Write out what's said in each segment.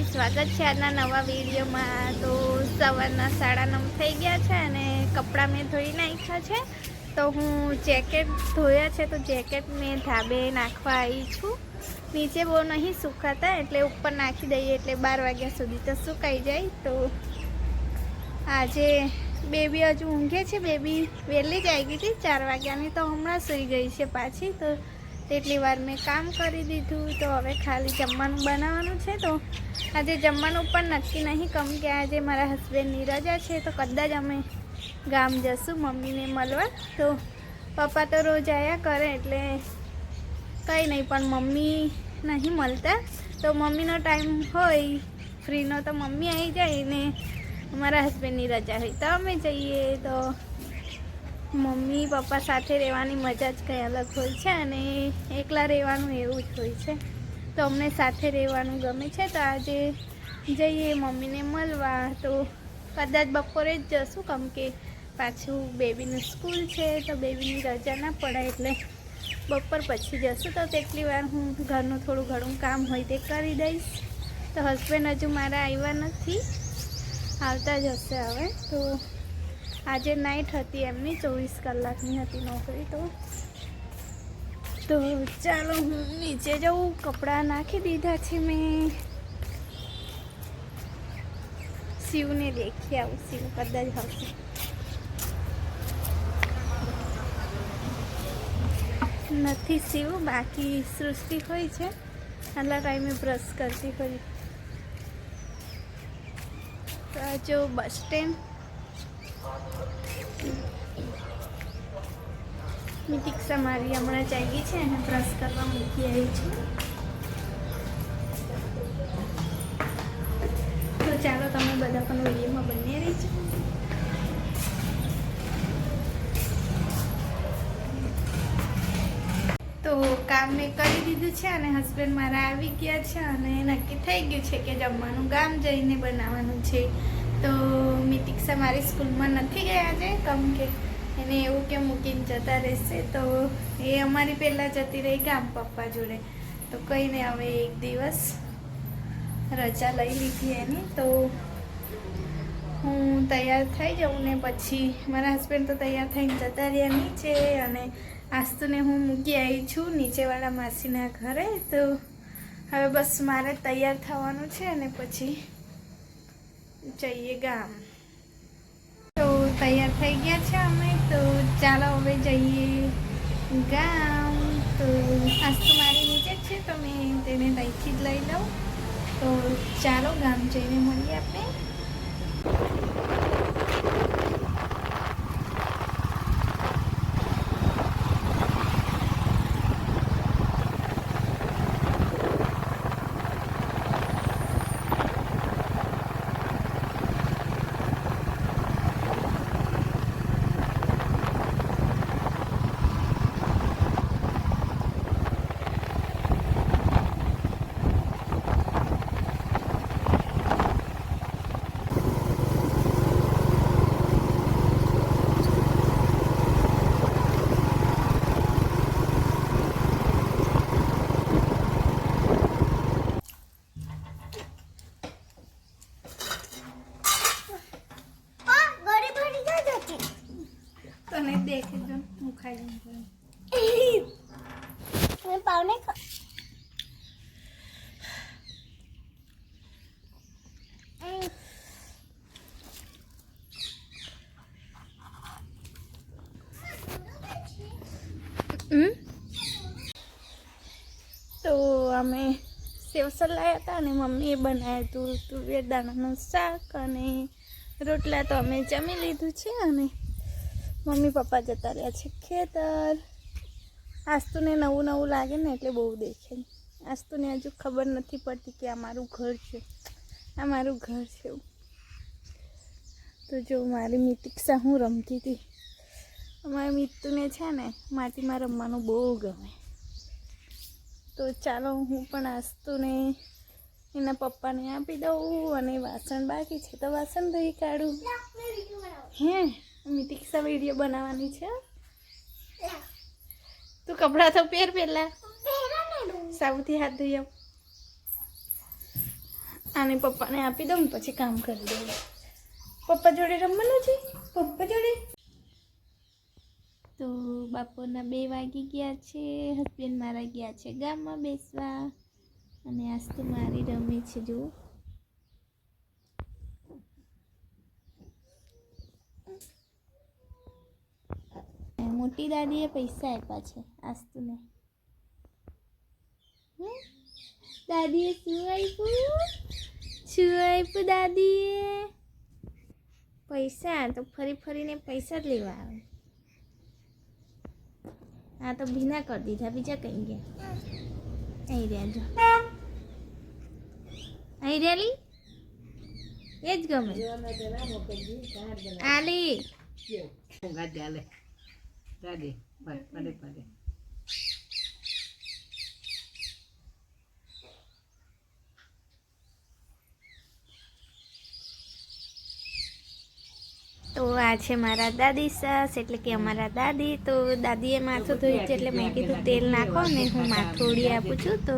માતાજી સ્વાગત છે આજના નવા વિડીયોમાં. તો સવારના સાડા નવ થઈ ગયા છે અને કપડાં મેં ધોઈ નાખ્યા છે. તો હું જેકેટ ધોયા છે તો જેકેટ મેં ધાબે નાખવા આવી છું. નીચે બહુ નહીં સુકાતા, એટલે ઉપર નાખી દઈએ એટલે બાર વાગ્યા સુધી તો સુકાઈ જાય. તો આજે બેબી હજુ ઊંઘે છે, બેબી વહેલી જ આવી ગઈ હતી, ચાર વાગ્યાની તો હમણાં સૂઈ ગઈ છે પાછી. તો તેટલી વાર મેં કામ કરી દીધું, તો હવે ખાલી જમવાનું બનાવવાનું છે તો આજે જમવાનું પણ નક્કી નહીં કમ કે આજે મારા હસબન્ડની રજા છે, તો કદાચ અમે ગામ જશું મમ્મીને મળવા. તો પપ્પા તો રોજ આવ્યા કરે એટલે કંઈ નહીં, પણ મમ્મી નહીં મળતા. તો મમ્મીનો ટાઈમ હોય, ફ્રીનો તો મમ્મી આવી જાય ને મારા હસબન્ડની રજા હોય. તો અમે જઈએ તો મમ્મી, પપ્પા સાથે રહેવાની મજા જ કંઈ અલગ હોય છે અને એકલા રહેવાનું એવું જ હોય છે. તો અમને સાથે રહેવાનું ગમે છે. તો આજે જઈએ મમ્મીને મળવા. તો કદાચ બપોરે જ જશું, કેમ કે પાછું બેબીનું સ્કૂલ છે, તો બેબીની રજા ના પડે એટલે બપોર પછી જશું. તો તેટલી વાર હું ઘરનું થોડું ઘણું કામ હોય તે કરી દઈશ. તો હસબન્ડ હજુ મારા આવ્યા નથી. આવતા જ હશે હવે. તો આજે નાઇટ હતી એમની, ચોવીસ કલાકની હતી નોકરી તો. તો ચાલો હું નીચે જઉં, કપડાં નાખી દીધા છે મેં. શિવને દેખી આવું, શિવ કદાચ આવશે નથી શિવ, બાકી સૃષ્ટિ હોય છે. આટલા ટાઈમે બ્રશ કરતી હોય. તો આ જો બસ સ્ટેન્ડ મિતિક્ષા મારી હમણાં જાગી છે અને બ્રશ કરવા મૂકી આવી છું. તો ચાલો તમે બધા પણ વિડીયોમાં બંને રહી છો તો કામ મેં કરી દીધું છે અને હસબન્ડ મારા આવી ગયા છે અને નક્કી થઈ ગયું છે કે જમવાનું ગામ જઈને બનાવવાનું છે. તો મિતિક્ષા મારી સ્કૂલમાં નથી ગયા છે કમ કે એને એવું કે મૂકીને જતા રહેશે. તો એ અમારી પહેલાં જતી રહી ગામ પપ્પા જોડે. તો કંઈ નહીં, હવે એક દિવસ રજા લઈ લીધી એની. તો હું તૈયાર થઈ જાઉં ને પછી મારા હસબન્ડ તો તૈયાર થઈને જતા રહ્યા નીચે અને આસ્તુને હું મૂકી આવી છું નીચેવાળા માસીના ઘરે. તો હવે બસ મારે તૈયાર થવાનું છે અને પછી જઈએ ગામ. તો તૈયાર થઈ ગયા છે અમે, તો ચાલો હવે જઈએ ગામ. તો આસ્તુ મારી નીચે છે, તો મેં તેને ત્યાંથી જ લઈ લઉં. તો ચાલો ગામ જઈને મળીએ આપણે તને દેખી જો હું ખાઈ લઉં પાવને હમ? તો અમે સેવસર લાવ્યા હતા અને મમ્મીએ બનાવ્યું હતું તુવેર દાણાનું શાક અને રોટલા તો અમે જમી લીધું છે અને મમ્મી પપ્પા જતા રહ્યા છે ખેતર. આસ્તુને નવું નવું લાગે ને એટલે બહુ દેખે. આસ્તુને હજુ ખબર નથી પડતી કે આ મારું ઘર છે. આ મારું ઘર છે એવું. તો જો મારી મિતિક્ષા હું રમતી હતી. અમારા મિત્તુને છે ને માટીમાં રમવાનું બહુ ગમે. તો ચાલો હું પણ આસ્તુને એના પપ્પાને આપી દઉં અને વાસણ બાકી છે તો વાસણ ધોઈ કાઢું. હે મિતિક્ષા વીડિયો બનાવવાની છે. તું કપડાં તો પહેર પહેલા. સાબુથી હાથ ધોઈ આવ. આને પપ્પાને આપી દઉં પછી કામ કરી દઉં. પપ્પા જોડે રમવાનું છે? પપ્પા જોડે? તો બપોરના બે વાગી ગયા છે હસબન્ડ મારા ગયા છે ગામમાં બેસવા. અને આજ મારી રમે છે, જુઓ. મોટી દાદીએ પૈસા આપ્યા છે આસ્તુને? દાદીએ શું આપ્યું? શું આપ્યું દાદીએ? પૈસા, તો ફરી ફરીને પૈસા જ લેવા આવે. આ તો ભીના કરી દીધા. બીજા કઈ ગયા? અહીં રહ્યા જો અહીં રેલી? એ જ ગમે. આલી. ગાડી હાલે ગાડી પડે પડે. તો આ છે મારા દાદી સાસ એટલે કે અમારા દાદી. તો દાદીએ માથું ધોયું છે એટલે મેં કીધું તેલ નાખો ને હું માથોડી આપું છું. તો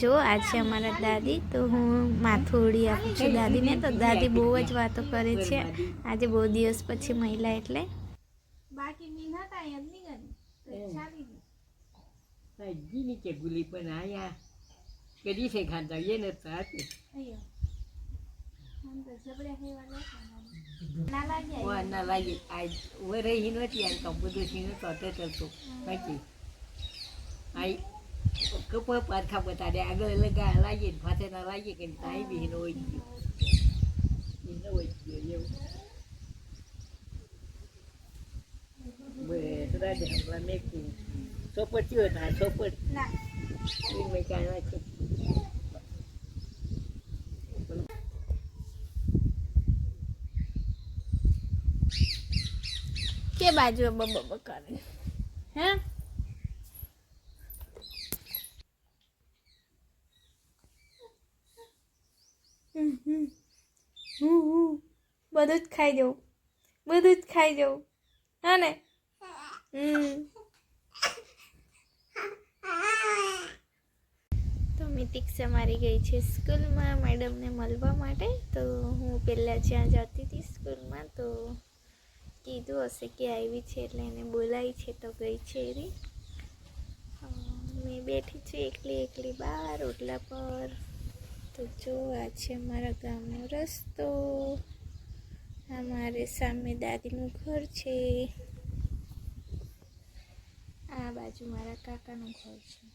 જો આ છે અમારા દાદી. તો હું માથોડી આપું છું દાદીને. તો દાદી બહુ જ વાતો કરે છે. આજે બહુ દિવસ પછી મહિલા એટલે. બાકી મીના કાંઈ જ નહીં ચાલી હજી ગુલી પણ આયા. કદી છે ખાતા એ ને સાચું ગઈ ના લાગી આ ઉભે રહી નહોતી આ તો બધું સીને તોતે ચલતો બાકી આઈ કપ પારખા બતાડે આગળ લગા લાગી પાછે ના લાગી કે તાઈ બી હિનો હોય ગયો. હિનો હોય ગયો એવું. રાડે હમણાં મેં ચોપટ થયો હતા ચોપટ ના. મેં કાંઈ નાખ્યું બાજુ બ બ બ કરે હે. હું. બધું જ ખાઈ જવું. બધું જ ખાઈ જવું. હા ને? તો મિતિક્ષા મારી ગઈ છે સ્કૂલમાં મેડમને મળવા માટે. તો હું પહેલાં જ્યાં જતી હતી સ્કૂલમાં, તો કીધું હશે કે આવી છે એટલે એને બોલાવી છે તો ગઈ છે એવી મેં બેઠી છું એકલી એકલી બહાર ઓટલા પર. તો જો, આ છે મારા ગામનો રસ્તો. આ મારે સામે દાદીનું ઘર છે. આ બાજુ મારા કાકાનું ઘર છે.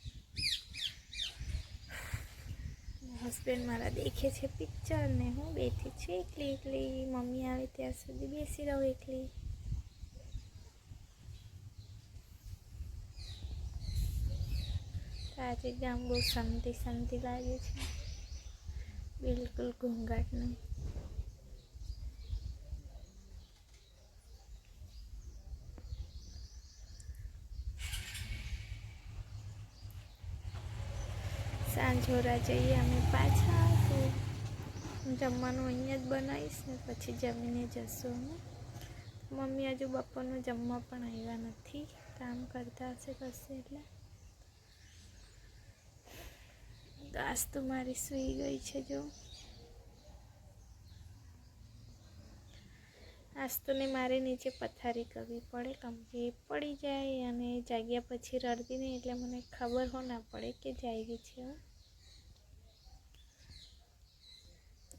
હસબન્ડ મારા દેખે છે પિક્ચર ને હું બેઠી છું એકલી એકલી. મમ્મી આવે ત્યાં સુધી બેસી રહું એકલી. આજે ગામ બહુ શાંતિ શાંતિ લાગે છે. બિલકુલ ઘોંઘાટ નહીં સાંજોરા જઈએ અમે પાછા આવશું જમવાનું અહીંયા જ બનાવીશ ને પછી જમીને જશું મમ્મી હજુ બપોરનું જમવા પણ આવ્યા નથી. કામ કરતા હશે કશે એટલે. આજ તો મારી સૂઈ ગઈ છે, જો. આજ તો ને મારે નીચે પથારી કરવી પડે, કેમ કે એ પડી જાય અને જાગ્યા પછી રડતી નહીં, એટલે મને ખબર હો ના પડે કે જાગી છે.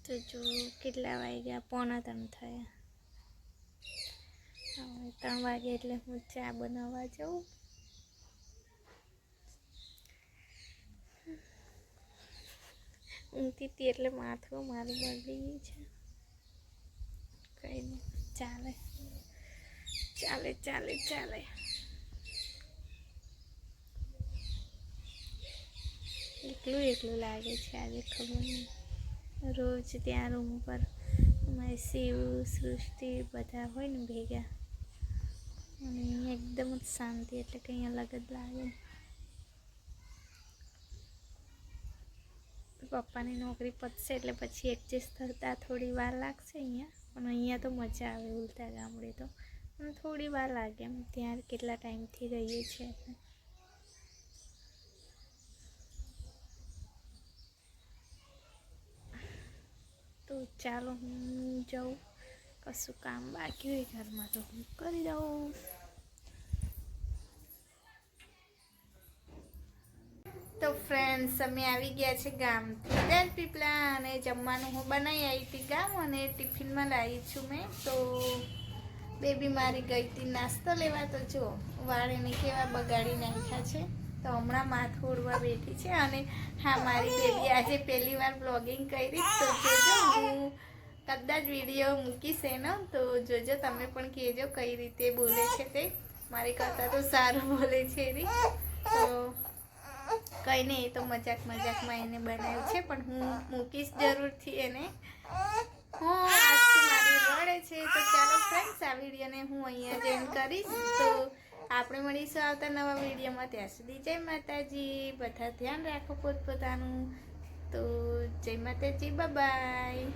તો જો, કેટલા વાગ્યા, પોણા ત્રણ થયા. હવે ત્રણ વાગે એટલે હું ચા બનાવવા જાઉં. ઊંઘતી હતી એટલે માથું મારું બગડી ગયું છે. કંઈ નહીં ચાલે. ચાલે ચાલે ચાલે. એકલું એકલું લાગે છે આજે ખબર નહીં રોજ ત્યાં રૂમ પર અમારી શિવ, સૃષ્ટિ બધા હોય ને ભેગા. અને એકદમ જ શાંતિ, એટલે કંઈ અલગ જ લાગે પપ્પાની નોકરી પતશે એટલે પછી એડજસ્ટ થતાં થોડી વાર લાગશે અહીંયા. પણ અહીંયા તો મજા આવે ઉલતા ગામડે તો. પણ થોડી વાર લાગે એમ, ત્યાં કેટલા ટાઈમથી રહીએ છીએ તો ચાલો હું જાઉં. કશું કામ બાકી હોય ઘરમાં તો હું કરી દઉં. ફ્રેન્ડ્સ અમે આવી ગયા છે ગામથી. પીપલા અને જમવાનું હું બનાવી આવી હતી ગામ અને ટિફિનમાં લાવી છું મેં. તો બેબી મારી ગઈ હતી નાસ્તો લેવા તો જો વાળ એને કેવા બગાડી નાખ્યા છે. તો હમણાં માથું ઉડવા બેઠી છે અને હા, મારી બેબી આજે પહેલી વાર બ્લોગિંગ કરી. તો જોજો, હું કદાચ વીડિયો મૂકીશ એનો. તો જોજો, તમે પણ કહેજો કઈ રીતે બોલે છે તે. મારી કરતાં તો સારું બોલે છે એની. તો કંઈ નહીં એ તો મજાક મજાકમાં એને બનાવ્યું છે, પણ હું મૂકીશ જરૂરથી એને. હું મારી રડે છે, તો ચાલો ફ્રેન્ડ્સ આ વિડીયોને હું અહીંયા જ કરીશ. તો આપણે મળીશું આવતા નવા વિડીયોમાં. ત્યાં સુધી જય માતાજી, બધા ધ્યાન રાખો પોતપોતાનું. તો જય માતાજી બાય